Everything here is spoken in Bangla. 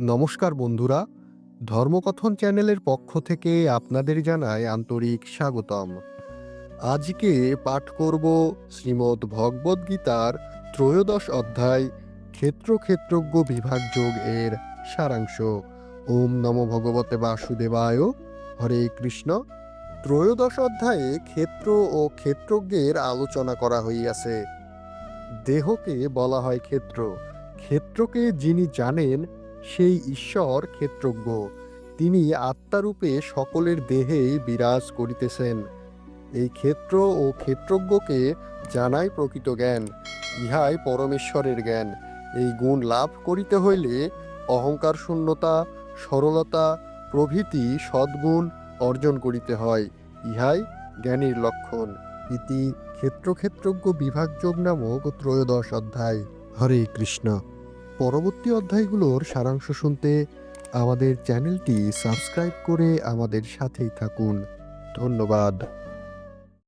নমস্কার বন্ধুরা, ধর্মকথন চ্যানেলের পক্ষ থেকে আপনাদের জানায় আন্তরিক স্বাগতম। আজকে পাঠ করব শ্রীমদ্ ভগবদ গীতার ত্রয়োদশ অধ্যায়, ক্ষেত্র ক্ষেত্রজ্ঞ বিভাগ যোগ এর সারাংশ। ওম নম ভগবতে বাসুদেবায়, হরে কৃষ্ণ। ত্রয়োদশ অধ্যায়ে ক্ষেত্র ও ক্ষেত্রজ্ঞের আলোচনা করা হইয়াছে। দেহকে বলা হয় ক্ষেত্র। ক্ষেত্রকে যিনি জানেন সেই ঈশ্বর ক্ষেত্রজ্ঞ। তিনি আত্মারূপে সকলের দেহে বিরাজ করিতেছেন। এই ক্ষেত্র ও ক্ষেত্রজ্ঞকে জানাই প্রকৃত জ্ঞান, ইহাই পরমেশ্বরের জ্ঞান। এই গুণ লাভ করিতে হইলে অহংকার শূন্যতা, সরলতা, প্রভৃতি সদ্গুণ অর্জন করিতে হয়, ইহাই জ্ঞানীর লক্ষণ। ইতি ক্ষেত্রক্ষেত্রজ্ঞ বিভাগযোগ নামক ত্রয়োদশ অধ্যায়। হরে কৃষ্ণ। পরবর্তী অধ্যায়গুলোর সারাংশ শুনতে আমাদের চ্যানেলটি সাবস্ক্রাইব করে আমাদের সাথেই থাকুন। ধন্যবাদ।